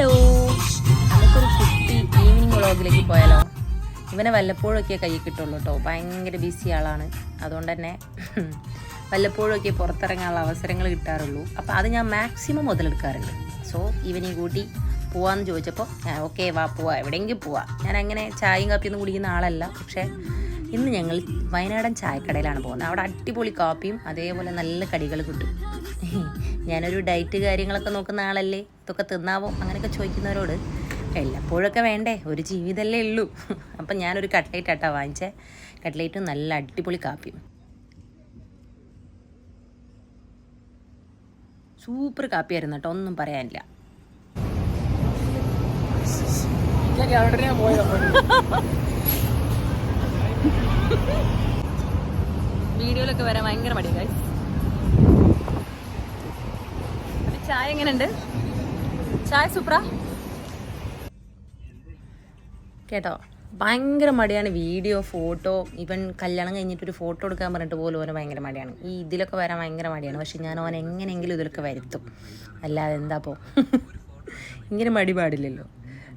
Hello. നമുക്കൊരു കുട്ടി evening വ്ളോഗിലേക്ക് പോയാലോ? ഇവനെ വല്ലപ്പോഴൊക്കെ കയ്യിൽ കിട്ടുള്ളൂ കേട്ടോ ഭയങ്കര ബിസി ആളാണ്. അതുകൊണ്ട് തന്നെ വല്ലപ്പോഴൊക്കെ പുറത്തിറങ്ങാനുള്ള അവസരങ്ങൾ കിട്ടാറുള്ളൂ. അപ്പോൾ അത് ഞാൻ മാക്സിമം മുതലെടുക്കാറുണ്ട്. സോ ഈവനിങ് കൂട്ടി പോവാന്ന് ചോദിച്ചപ്പോൾ ഓക്കെ വാ പോവാ. എവിടെയെങ്കിലും പോവാ. ഞാൻ അങ്ങനെ ചായയും കാപ്പിയൊന്നും കുടിക്കുന്ന ആളല്ല. പക്ഷേ ഇന്ന് ഞങ്ങൾ വയനാടൻ ചായക്കടയിലാണ് പോകുന്നത്. അവിടെ അടിപൊളി കാപ്പിയും അതേപോലെ നല്ല കടികൾ കിട്ടും. ഞാനൊരു ഡയറ്റ് കാര്യങ്ങളൊക്കെ നോക്കുന്ന ആളല്ലേ? ഇതൊക്കെ തിന്നാവോ? അങ്ങനെയൊക്കെ ചോദിക്കുന്നവരോട് എല്ലപ്പോഴൊക്കെ വേണ്ടേ? ഒരു ജീവിതമല്ലേ ഉള്ളൂ. അപ്പം ഞാനൊരു കട്ട്ലേറ്റ് ആട്ടാ വാങ്ങിച്ചേ. കട്ട്ലേറ്റും നല്ല അടിപൊളി കാപ്പിയും. സൂപ്പർ കാപ്പിയായിരുന്നു കേട്ടോ. ഒന്നും പറയാനില്ല. വീഡിയോയിലൊക്കെ വരാൻ ഭയങ്കര മടിയാണ് guys. അപ്പൊ ചായ എങ്ങനെയുണ്ട്? ചായ സൂപ്ര? കേട്ടോ ഭയങ്കര മടിയാണ് വീഡിയോ ഫോട്ടോ ഇവൻ കല്യാണം കഴിഞ്ഞിട്ട് ഒരു ഫോട്ടോ എടുക്കാൻ പറഞ്ഞിട്ട് പോലും ഓന് ഭയങ്കര മടിയാണ്. ഈ ഇതിലൊക്കെ വരാൻ ഭയങ്കര മടിയാണ്. പക്ഷെ ഞാൻ ഓൻ എങ്ങനെയെങ്കിലും ഇതിലൊക്കെ വരുത്തും. അല്ലാതെ എന്താ പോ? ഇങ്ങനെ മടി പാടില്ലല്ലോ.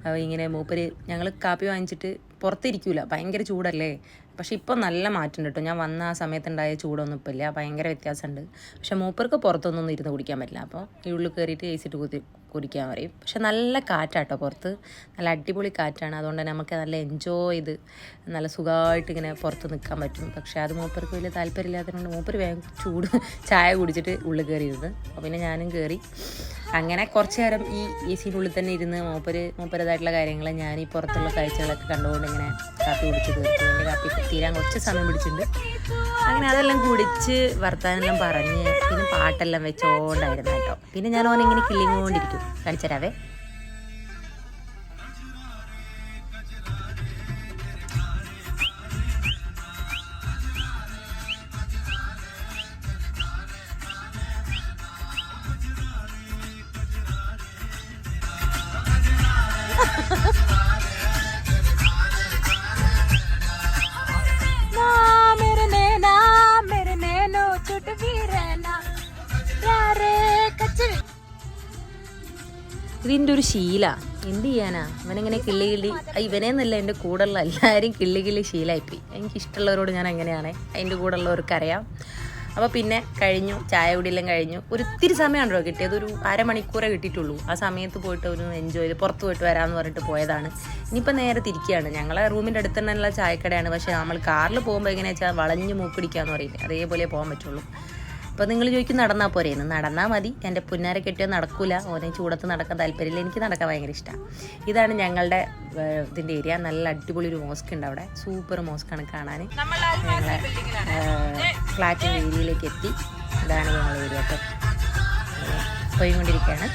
അപ്പോൾ ഇങ്ങനെ മൂപ്പര് ഞങ്ങൾ കാപ്പി വാങ്ങിച്ചിട്ട് പുറത്തിരിക്കൂല. ഭയങ്കര ചൂടല്ലേ? പക്ഷെ ഇപ്പം നല്ല മാറ്റം കേട്ടോ ഞാൻ വന്ന ആ സമയത്തുണ്ടായ ചൂടൊന്നും ഇപ്പം ഇല്ല. ഭയങ്കര വ്യത്യാസമുണ്ട്. പക്ഷെ മൂപ്പർക്ക് പുറത്തൊന്നും ഇരുന്ന് കുടിക്കാൻ പറ്റില്ല. അപ്പോൾ ഈ ഉള്ളിൽ കയറിയിട്ട് ഏസിട്ട് കുത്തി കുടിക്കാൻ പറയും. പക്ഷെ നല്ല കാറ്റാട്ടോ പുറത്ത്. നല്ല അടിപൊളി കാറ്റാണ്. അതുകൊണ്ട് തന്നെ നമുക്ക് നല്ല എൻജോയ് ചെയ്ത് നല്ല സുഖമായിട്ട് ഇങ്ങനെ പുറത്ത് നിൽക്കാൻ പറ്റും. പക്ഷെ അത് മൂപ്പർക്ക് വലിയ താല്പര്യമില്ലാത്തതുകൊണ്ട് മൂപ്പർ വേഗം ചൂട് ചായ കുടിച്ചിട്ട് ഉള്ളിൽ കയറിയിരുന്ന്. അപ്പോൾ പിന്നെ ഞാനും കയറി. അങ്ങനെ കുറച്ച് നേരം ഈ എ ഉള്ളിൽ തന്നെ ഇരുന്ന് മൂപ്പര് മൂപ്പരതായിട്ടുള്ള കാര്യങ്ങൾ ഞാൻ ഈ പുറത്തുള്ള കാഴ്ചകളൊക്കെ കണ്ടുകൊണ്ട് ഇങ്ങനെ കാപ്പി കുടിച്ച് തീർത്തു എന്റെ കാപ്പി തീരാൻ കുറച്ച് സമയം പിടിച്ചിട്ടുണ്ട്. അങ്ങനെ അതെല്ലാം കുടിച്ച് വർത്താനെല്ലാം പറഞ്ഞ് പിന്നെ പാട്ടെല്ലാം വെച്ചോണ്ടായിരുന്നു കേട്ടോ. പിന്നെ ഞാൻ ഓനിങ്ങനെ കിള്ളിങ്ങോണ്ടിരിക്കും കാണിച്ചു തരാവേ ना ഇതിന്റെ ഒരു ശീല. എന്ത് ചെയ്യാനാ? ഇവനിങ്ങനെ കിള്ളി കിള്ളി. ഇവനെന്നല്ല എന്റെ കൂടെയുള്ള എല്ലാവരും കിള്ളി കിള്ളി ശീലമായിപ്പോയി എനിക്കിഷ്ടമുള്ളവരോട് ഞാൻ അങ്ങനെയാണ് അതിന്റെ കൂടെ ഉള്ളവർക്കറിയാം അപ്പോൾ പിന്നെ കഴിഞ്ഞു ചായ കുടിയെല്ലാം കഴിഞ്ഞു. ഒരിത്തിരി സമയമാണല്ലോ കിട്ടിയത്? ഒരു അരമണിക്കൂറേ കിട്ടിയിട്ടുള്ളൂ. ആ സമയത്ത് പോയിട്ട് ഒരു എൻജോയ് ചെയ്ത് പുറത്ത് പോയിട്ട് വരാമെന്ന് പറഞ്ഞിട്ട് പോയതാണ്. ഇനിയിപ്പോൾ നേരെ തിരിക്കുകയാണ്. ഞങ്ങളെ റൂമിന്റെ അടുത്ത് തന്നെയുള്ള ചായക്കടയാണ്. പക്ഷേ നമ്മൾ കാറിൽ പോകുമ്പോൾ എങ്ങനെയാ വെച്ചാൽ വളഞ്ഞ് മൂപ്പിടിക്കുക എന്ന് പറയില്ലേ അതേപോലെ പോകാൻ പറ്റുള്ളൂ. അപ്പോൾ നിങ്ങൾ ചോദിക്കും നടന്നാൽ പോരേന്ന്. നടന്നാൽ മതി. എന്റെ പുന്നാരെ കെട്ടിയോ നടക്കൂല. ഓനെ ചൂടത്ത് നടക്കാൻ താല്പര്യമില്ല. എനിക്ക് നടക്കാൻ ഭയങ്കര ഇഷ്ടമാണ് ഇതാണ് ഞങ്ങളുടെ ഇതിന്റെ ഏരിയ. നല്ല അടിപൊളി ഒരു മോസ്ക് ഉണ്ട് അവിടെ. സൂപ്പർ മോസ്ക് ആണ് കാണാൻ ഞങ്ങളെ ഫ്ലാറ്റിന്റെ ഏരിയയിലേക്ക് എത്തി. ഇതാണ് ഞങ്ങളുടെ ഏരിയ അങ്ങനെ പോയിക്കൊണ്ടിരിക്കുകയാണ്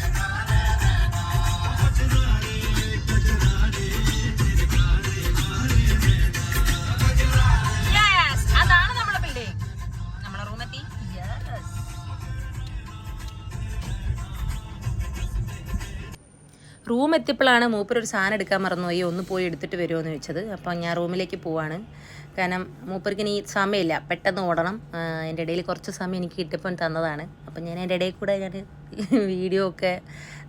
റൂം എത്തിയപ്പോഴാണ് മൂപ്പർ ഒരു സാധനം എടുക്കാൻ മറന്നുപോയി ഒന്ന് പോയി എടുത്തിട്ട് വരുമോ എന്ന് ചോദിച്ചത്. അപ്പോൾ ഞാൻ റൂമിലേക്ക് പോവാണ്. കാരണം മൂപ്പർക്ക് ഇനി സമയമില്ല പെട്ടെന്ന് ഓടണം. എന്റെ ഇടയിൽ കുറച്ച് സമയം എനിക്ക് കിട്ടിയപ്പോൾ തന്നതാണ്. അപ്പം ഞാൻ അതിന്റെ ഇടയിൽ കൂടെ ഞാൻ വീഡിയോ ഒക്കെ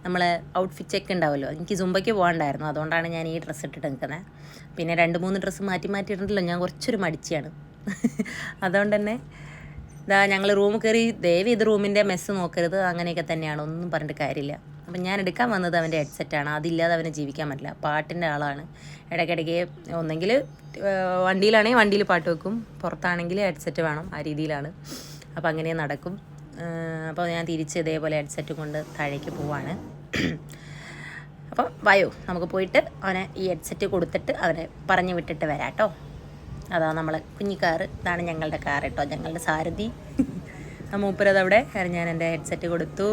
നമ്മളെ ഔട്ട്ഫിറ്റ് ചെക്ക് ഉണ്ടാവുമല്ലോ എനിക്ക് സുമ്പയ്ക്ക് പോകാണ്ടായിരുന്നു അതുകൊണ്ടാണ് ഞാൻ ഈ ഡ്രസ്സ് ഇട്ടിട്ട് നിൽക്കുന്നത്. പിന്നെ രണ്ട് മൂന്ന് ഡ്രസ്സ് മാറ്റി മാറ്റി ഇടണ്ടല്ലോ. ഞാൻ കുറച്ചൊരു മടിച്ചാണ് അതുകൊണ്ട് തന്നെ ഇതാ ഞങ്ങൾ റൂം കയറി ദയവ് ഇത് റൂമിന്റെ മെസ്സ് നോക്കരുത്. അങ്ങനെയൊക്കെ തന്നെയാണ്. ഒന്നും പറഞ്ഞിട്ട് കാര്യമില്ല. അപ്പം ഞാൻ എടുക്കാൻ വന്നത് അവന്റെ ഹെഡ്സെറ്റാണ്. അതില്ലാതെ അവനെ ജീവിക്കാൻ പറ്റില്ല. പാട്ടിന്റെ ആളാണ്. ഇടയ്ക്കിടയ്ക്ക് ഒന്നെങ്കിൽ വണ്ടിയിലാണെങ്കിൽ വണ്ടിയിൽ പാട്ട് വെക്കും. പുറത്താണെങ്കിൽ ഹെഡ്സെറ്റ് വേണം ആ രീതിയിലാണ്. അപ്പോൾ അങ്ങനെ നടക്കും. അപ്പോൾ ഞാൻ തിരിച്ച് ഇതേപോലെ ഹെഡ്സെറ്റ് കൊണ്ട് താഴേക്ക് പോവാണ്. അപ്പം വായോ നമുക്ക് പോയിട്ട് അവനെ ഈ ഹെഡ്സെറ്റ് കൊടുത്തിട്ട് അവനെ പറഞ്ഞു വിട്ടിട്ട് വരാം കേട്ടോ. അതാ നമ്മളെ കുഞ്ഞി കാറ്. ഇതാണ് ഞങ്ങളുടെ കാർ കേട്ടോ. ഞങ്ങളുടെ സാരഥി. ആ മൂപ്പരത് അവിടെ ഞാൻ എന്റെ ഹെഡ്സെറ്റ് കൊടുത്തു.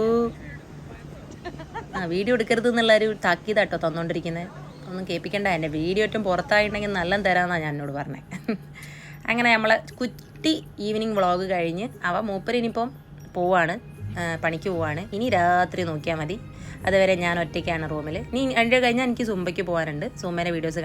ആ വീഡിയോ എടുക്കരുത് എന്നുള്ള ഒരു താക്കീതാട്ടോ തന്നുകൊണ്ടിരിക്കുന്നത് ഒന്നും കേൾപ്പിക്കണ്ട. എന്റെ വീഡിയോ ഏറ്റവും പുറത്തായിട്ടുണ്ടെങ്കിൽ നല്ല തരാമെന്നാണ് ഞാൻ എന്നോട് പറഞ്ഞത് അങ്ങനെ നമ്മൾ കുറ്റി ഈവനിങ് വ്ളോഗ് കഴിഞ്ഞ് അവ മൂപ്പരിനിപ്പം പോവാണ് പണിക്ക് പോവാണ്. ഇനി രാത്രി നോക്കിയാൽ മതി. അതുവരെ ഞാൻ ഒറ്റയ്ക്കാണ് റൂമിൽ ഇനി അതിന്റെ കഴിഞ്ഞാൽ എനിക്ക് സുംബയ്ക്ക് പോകാനുണ്ട് സുമ്മേനെ വീഡിയോസ് കാണാൻ